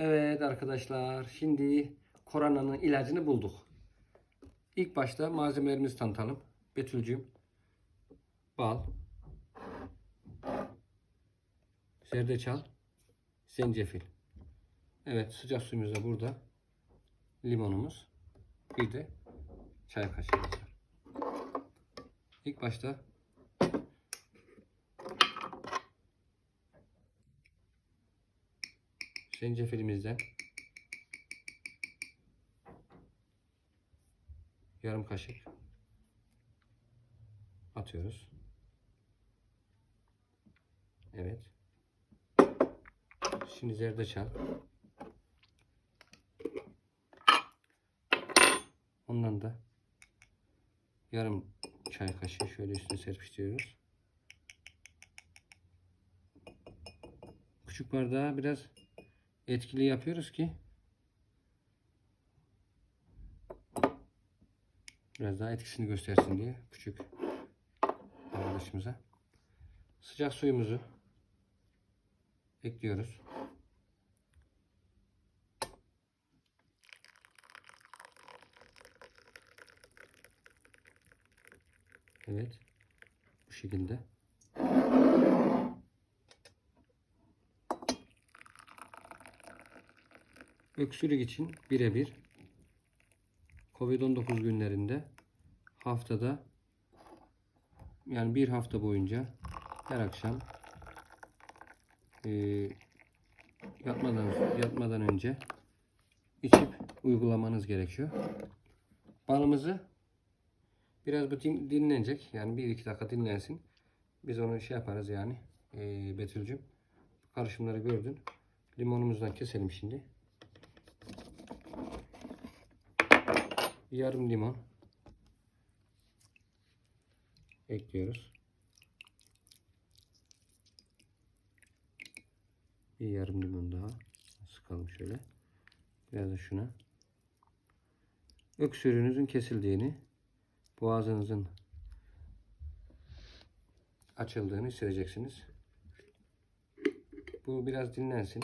Evet arkadaşlar şimdi koronanın ilacını bulduk. İlk başta malzemelerimizi tanıtalım. Betülcüğüm. Bal. Zerdeçal. Zencefil. Evet sıcak suyumuz da burada. Limonumuz. Bir de çay kaşığımız var. İlk başta Zencefilimizden yarım kaşık atıyoruz. Evet. Şimdi zerdeçal. Ondan da yarım çay kaşığı şöyle üstüne serpiştiriyoruz. Küçük bardağı biraz etkili yapıyoruz ki biraz daha etkisini göstersin diye küçük arkadaşımıza sıcak suyumuzu ekliyoruz. Evet. Bu şekilde. Öksürük için birebir Covid-19 günlerinde haftada yani bir hafta boyunca her akşam e, yatmadan yatmadan önce içip uygulamanız gerekiyor. Balımızı biraz bu din- dinlenecek. Yani bir iki dakika dinlensin. Biz onu şey yaparız yani. E, Betül'cüm karışımları gördün. Limonumuzdan keselim şimdi. Yarım limon ekliyoruz. Bir yarım limon daha sıkalım şöyle. Biraz da şuna. Öksürüğünüzün kesildiğini, boğazınızın açıldığını hissedeceksiniz. Bu biraz dinlensin.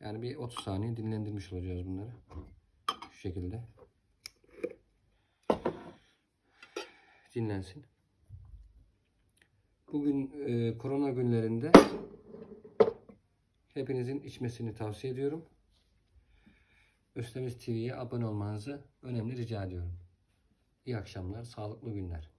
Yani bir 30 saniye dinlendirmiş olacağız bunları. Şu şekilde. Dinlensin. Bugün e, korona günlerinde hepinizin içmesini tavsiye ediyorum. Östemiz TV'ye abone olmanızı önemli rica ediyorum. İyi akşamlar, sağlıklı günler.